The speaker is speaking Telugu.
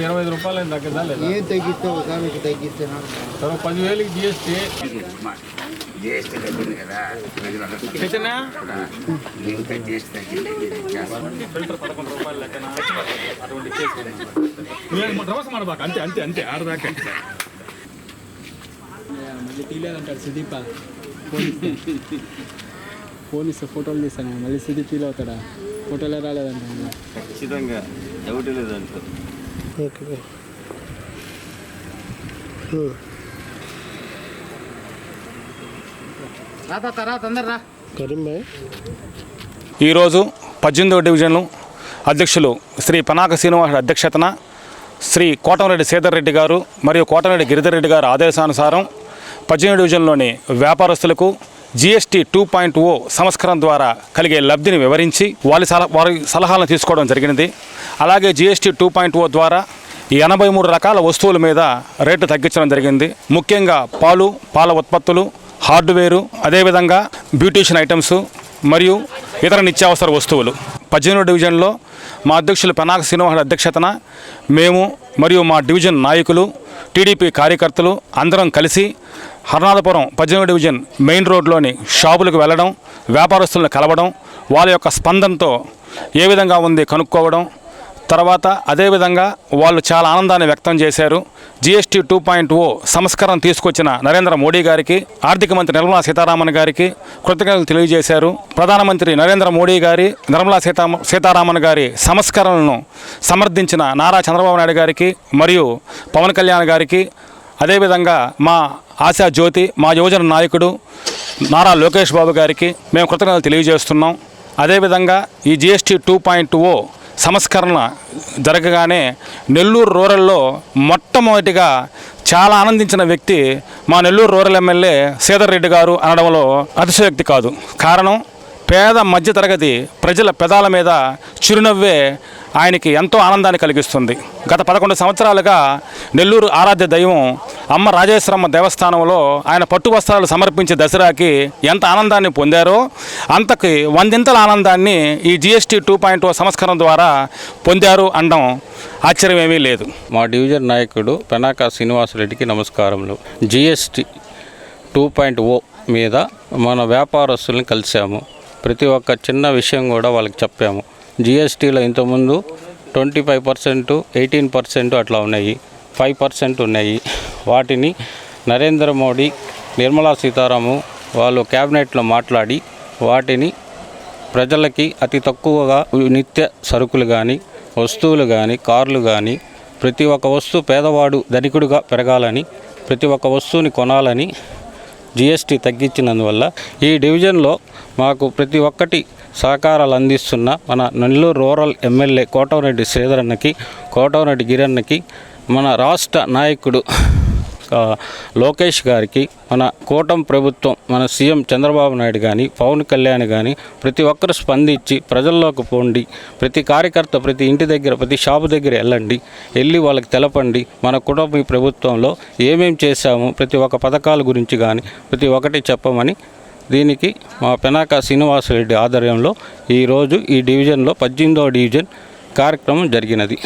ఇరవై రూపాయలు తగ్గిద్దా లేదా ఏం తగ్గిస్తావు ఒకసారి తగ్గిస్తాను పదివేలకి జిఎస్టీ జిఎస్టీ తగ్గింది కదా. ఇంకా జిఎస్టీ తగ్గింది. ఫిల్టర్ పదకొండు రూపాయలు సుదీప. ఫోన్ ఇస్తే. ఫోటోలు తీస్తాను మళ్ళీ సుదీప్ ఫీల్ అవుతాడా? ఫోటోలే రాలేదంట ఖచ్చితంగా లేదంట ఓకే. కరీం భాయ్ ఈరోజు పద్దెనిమిదవ డివిజన్ అధ్యక్షులు శ్రీ పనాక శ్రీనివాస అధ్యక్షతన శ్రీ కోటంరెడ్డి సీతారెడ్డి రెడ్డి గారు మరియు కోటంరెడ్డి గిరిధర్ రెడ్డి గారి ఆదేశానుసారం పద్దెనిమిది డివిజన్లోని వ్యాపారస్తులకు జీఎస్టీ టూ పాయింట్ ఓ సంస్కరణ ద్వారా కలిగే లబ్ధిని వివరించి వారి సలహా వారి సలహాలను తీసుకోవడం జరిగినది. అలాగే జీఎస్టీ టూ పాయింట్ ఓ ద్వారా ఎనభై మూడు రకాల వస్తువుల మీద రేటు తగ్గించడం జరిగింది. ముఖ్యంగా పాలు పాల ఉత్పత్తులు హార్డ్వేరు అదేవిధంగా బ్యూటీషియన్ ఐటమ్స్ మరియు ఇతర నిత్యావసర వస్తువులు. పద్దెనిమిది డివిజన్లో మా అధ్యక్షులు పెనాక శ్రీనివాస అధ్యక్షతన మేము మరియు మా డివిజన్ నాయకులు టీడీపీ కార్యకర్తలు అందరం కలిసి హర్నాథపురం పద్దెనిమిది డివిజన్ మెయిన్ రోడ్లోని షాపులకు వెళ్ళడం వ్యాపారస్తులను కలవడం వాళ్ళ యొక్క స్పందనతో ఏ విధంగా ఉంది కనుక్కోవడం తర్వాత అదేవిధంగా వాళ్ళు చాలా ఆనందాన్ని వ్యక్తం చేశారు. జీఎస్టీ టూ పాయింట్ ఓ సంస్కరణ తీసుకొచ్చిన నరేంద్ర మోడీ గారికి ఆర్థిక మంత్రి నిర్మలా సీతారామన్ గారికి కృతజ్ఞతలు తెలియజేశారు. ప్రధానమంత్రి నరేంద్ర మోడీ గారి నిర్మలా సీతా సీతారామన్ గారి సంస్కరణలను సమర్థించిన నారా చంద్రబాబు నాయుడు గారికి మరియు పవన్ కళ్యాణ్ గారికి అదేవిధంగా మా ఆశా జ్యోతి మా యువజన నాయకుడు నారా లోకేష్ బాబు గారికి మేము కృతజ్ఞతలు తెలియజేస్తున్నాం. అదేవిధంగా ఈ జీఎస్టీ టూ పాయింట్ ఓ సంస్కరణ జరగగానే నెల్లూరు రూరల్లో మొట్టమొదటిగా చాలా ఆనందించిన వ్యక్తి మా నెల్లూరు రూరల్ ఎమ్మెల్యే సీదర్ రెడ్డి గారు అనడంలో అతిశయోక్తి కాదు. కారణం పేద మధ్యతరగతి ప్రజల పెదాల మీద చిరునవ్వే ఆయనకి ఎంతో ఆనందాన్ని కలిగిస్తుంది. గత పదకొండు సంవత్సరాలుగా నెల్లూరు ఆరాధ్య దైవం అమ్మ రాజేశ్వరమ్మ దేవస్థానంలో ఆయన పట్టు వస్త్రాలు సమర్పించే దసరాకి ఎంత ఆనందాన్ని పొందారో అంతకి వందింతల ఆనందాన్ని ఈ జిఎస్టీ టూ పాయింట్ సంస్కరణ ద్వారా పొందారు అనడం ఆశ్చర్యమేమీ లేదు. మా డివిజన్ నాయకుడు పెనాక శ్రీనివాసరెడ్డికి నమస్కారములు. జిఎస్టి టూ పాయింట్ ఓ మీద మన వ్యాపారస్తుల్ని కలిసాము ప్రతి ఒక్క చిన్న విషయం కూడా వాళ్ళకి చెప్పాము. జిఎస్టీలో ఇంతకుముందు twenty five percent eighteen percent అట్లా ఉన్నాయి. ఫైవ్ పర్సెంట్ ఉన్నాయి. వాటిని నరేంద్ర మోడీ నిర్మలా సీతారాము వాళ్ళు క్యాబినెట్లో మాట్లాడి వాటిని ప్రజలకి అతి తక్కువగా నిత్య సరుకులు కానీ వస్తువులు కానీ కార్లు కానీ ప్రతి ఒక్క వస్తువు పేదవాడు ధనికుడుగా పెరగాలని ప్రతి ఒక్క వస్తువుని కొనాలని జిఎస్టీ తగ్గించినందువల్ల ఈ డివిజన్లో మాకు ప్రతి ఒక్కటి సహకారాలు అందిస్తున్న మన నెల్లూరు రూరల్ ఎమ్మెల్యే కోటవరెడ్డి శ్రీధరన్నకి కోటవరెడ్డి గిరన్నకి మన రాష్ట్ర నాయకుడు లోకేష్ గారికి మన కూటం ప్రభుత్వం మన సీఎం చంద్రబాబు నాయుడు కానీ పవన్ కళ్యాణ్ కానీ ప్రతి ఒక్కరు స్పందించి ప్రజల్లోకి పోండి. ప్రతి కార్యకర్త ప్రతి ఇంటి దగ్గర ప్రతి షాపు దగ్గర వెళ్ళండి. వెళ్ళి వాళ్ళకి తెలపండి. మన కుటుంబ ప్రభుత్వంలో ఏమేం చేశాము ప్రతి ఒక్క పథకాల గురించి కానీ ప్రతి ఒక్కటి చెప్పమని దీనికి మా పెనాక శ్రీనివాసరెడ్డి ఆధ్వర్యంలో ఈరోజు ఈ డివిజన్లో పద్దెనిమిదవ డివిజన్ కార్యక్రమం జరిగినది.